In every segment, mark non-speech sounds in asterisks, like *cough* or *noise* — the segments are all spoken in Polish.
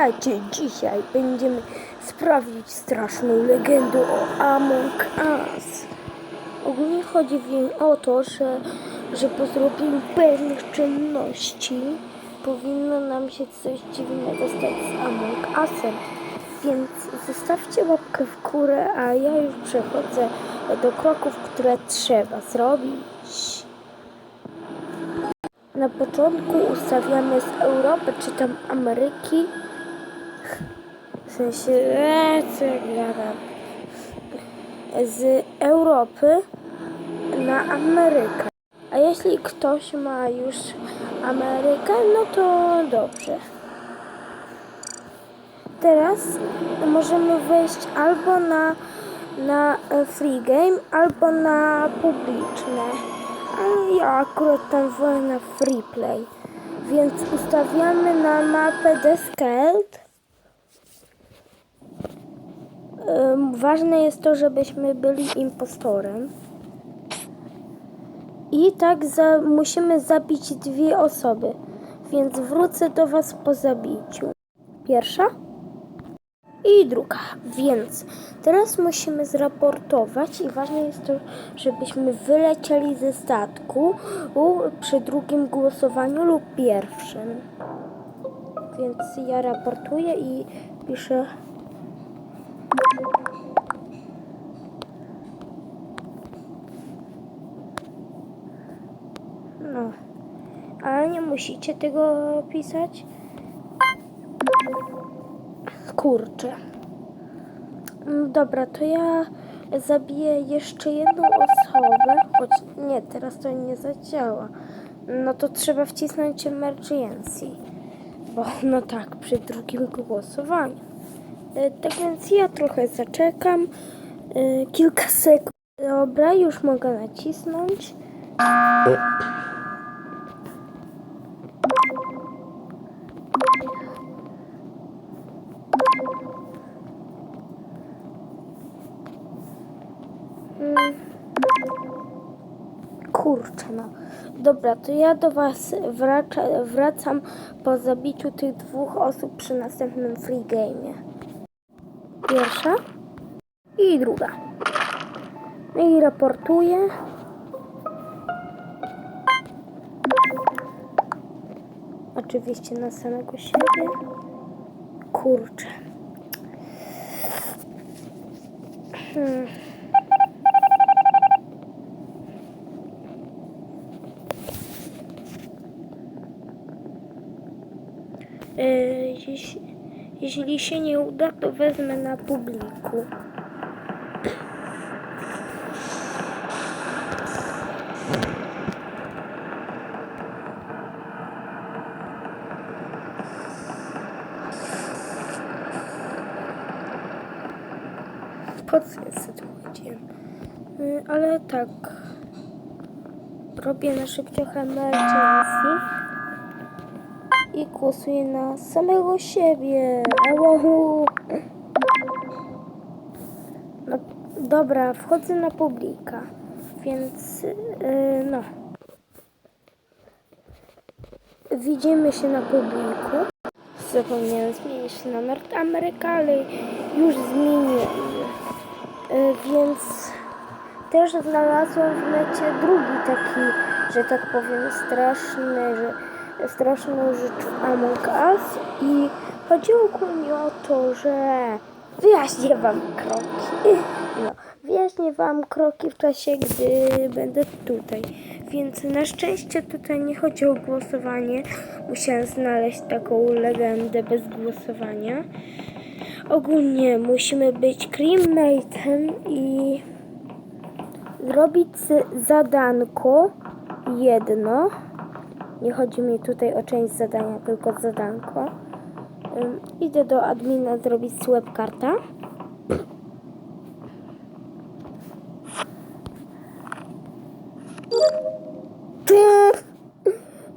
Witajcie, dzisiaj będziemy sprawdzić straszną legendę o Among Us. Ogólnie chodzi w niej o to, że, że po zrobieniu pewnych czynności powinno nam się coś dziwnego stać z Among Usem. Więc zostawcie łapkę w górę, a ja już przechodzę do kroków, które trzeba zrobić. Na początku ustawiamy z Europy czy tam Ameryki. Sensie, ja gadam. Z Europy na Amerykę. A jeśli ktoś ma już Amerykę, no to dobrze. Teraz możemy wejść albo na, na free game, albo na publiczne. Ja akurat tam wolę na free play. Więc ustawiamy na mapę. Ym, Ważne jest to, żebyśmy byli impostorem. I tak za, musimy zabić dwie osoby. Więc wrócę do Was po zabiciu. Pierwsza i druga. Więc teraz musimy zraportować i ważne jest to, żebyśmy wylecieli ze statku przy drugim głosowaniu lub pierwszym. Więc ja raportuję i piszę. No, ale nie musicie tego pisać. Kurczę. Mm, Dobra, to ja zabiję jeszcze jedną osobę, choć nie, teraz to nie zadziała. No to trzeba wcisnąć emergency, bo *laughs* no tak, przy drugim głosowaniu. E, Tak więc ja trochę zaczekam, e, kilka sekund. Dobra, już mogę nacisnąć. Kurczę, no. Dobra, to ja do Was wraca, wracam po zabiciu tych dwóch osób przy następnym free game'ie. Pierwsza i druga. No i raportuję. Oczywiście na samego siebie. Kurczę. Hmm. E, jeśli, jeśli się nie uda, to wezmę na publiku. Co jest? Y, Ale tak. Robię na szybciach emergency i głosuję na samego siebie. Ełohu. No, dobra, wchodzę na publika, więc yy, no. Widzimy się na publiku. Zapomniałem zmienić numer Ameryka, ale już zmieniłem. Yy, więc też znalazłem w necie drugi taki, że tak powiem, straszny, że straszną rzecz w Among Us i chodzi ogólnie o to, że wyjaśnię wam kroki. *laughs* No, wyjaśnię wam kroki w czasie, gdy będę tutaj. Więc na szczęście tutaj nie chodzi o głosowanie. Musiałem znaleźć taką legendę bez głosowania. Ogólnie musimy być creammate'em i zrobić zadanko jedno. Nie chodzi mi tutaj o część zadania, tylko zadanko. Ym, idę do admina zrobić swap karta.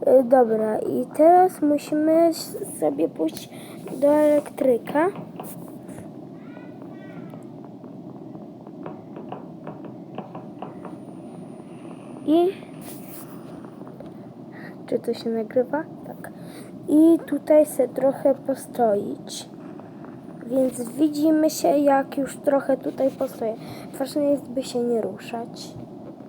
Y, Dobra, i teraz musimy sobie pójść do elektryka. I czy to się nagrywa? Tak. i tutaj se trochę postoić. Więc widzimy się, jak już trochę tutaj postoję. Ważne jest, by się nie ruszać.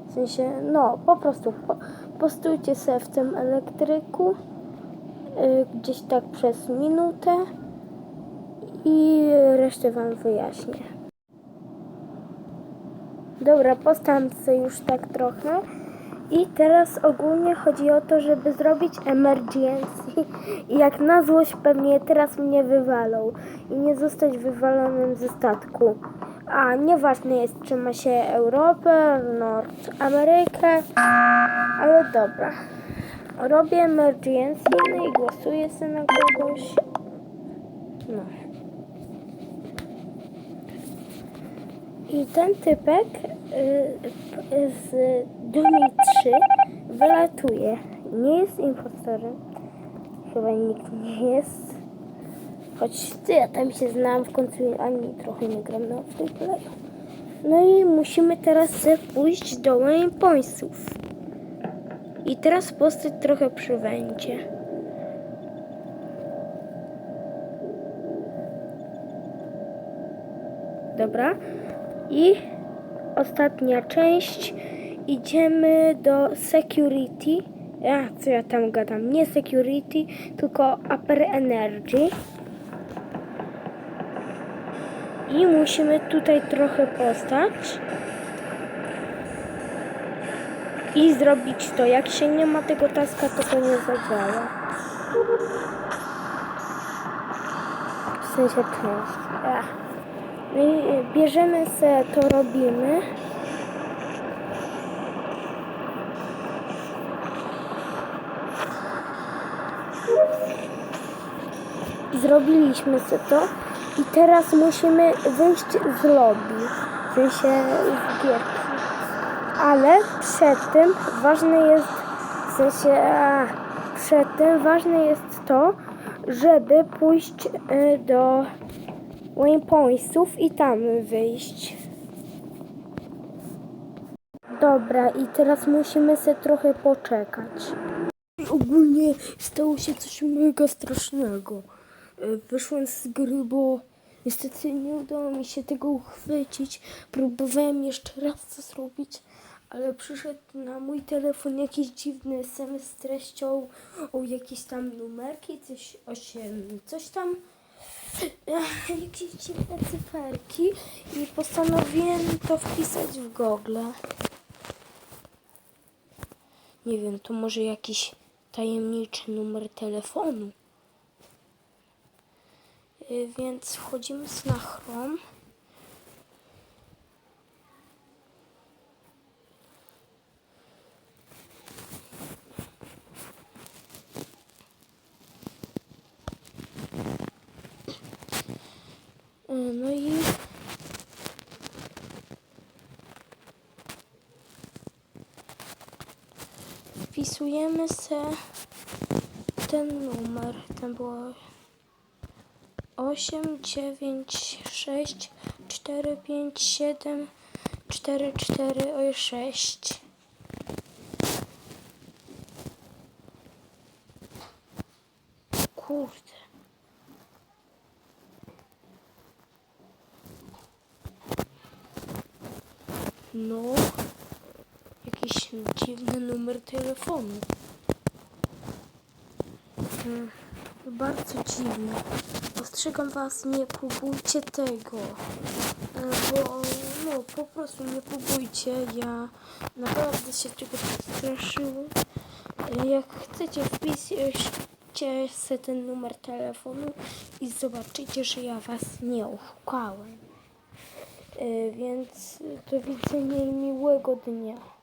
W sensie, no, po prostu po, postójcie sobie w tym elektryku y, gdzieś tak przez minutę i resztę Wam wyjaśnię. Dobra, postaram się już tak trochę. I teraz ogólnie chodzi o to, żeby zrobić emergency. I jak na złość pewnie teraz mnie wywalą. I nie zostać wywalonym ze statku. A nieważne jest, czy ma się Europę, Nordamerykę. Ale dobra. Robię emergency no i głosuję sobie na kogoś. No. I ten typek z Dumi 3 wylatuje. Nie jest impostorem. Chyba nikt nie jest. Choć ty, ja tam się znam, w końcu ani trochę nie gram na playu. No i musimy teraz pójść do waypointsów. I teraz postać trochę przy węcie. Dobra. I ostatnia część. Idziemy do security. Ja, co ja tam gadam? Nie security, tylko upper energy. I musimy tutaj trochę postać. I zrobić to. Jak się nie ma tego taska, to to nie zadziała. W sensie. Ach. No bierzemy se, to robimy. Zrobiliśmy se to i teraz musimy wyjść z lobby, w sensie z gierki. Ale przed tym ważne jest, w sensie, a, przed tym ważne jest to, żeby pójść y, do waypointsów i tam wyjść. Dobra, i teraz musimy sobie trochę poczekać. Ogólnie stało się coś mega strasznego. E, Wyszłem z gry, bo niestety nie udało mi się tego uchwycić. Próbowałem jeszcze raz to zrobić, ale przyszedł na mój telefon jakiś dziwny SMS z treścią o jakieś tam numerki, coś 8, coś tam. *laughs* Jakieś dziwne cyferki i postanowiłem to wpisać w Google. Nie wiem, to może jakiś tajemniczy numer telefonu. Y, Więc wchodzimy z na Chrome. No i wpisujemy se ten numer. Ten było 8, 9, 6, 4, 5, 7, 4, 4, oj 6. Kurde. No, jakiś dziwny numer telefonu. Hmm, bardzo dziwny. Ostrzegam was, nie próbujcie tego. E, Bo, no, po prostu nie próbujcie. Ja naprawdę się tego przestraszyłem. E, Jak chcecie, wpiszcie sobie ten numer telefonu i zobaczycie, że ja was nie oszukałem. E, Więc do widzenia i miłego dnia.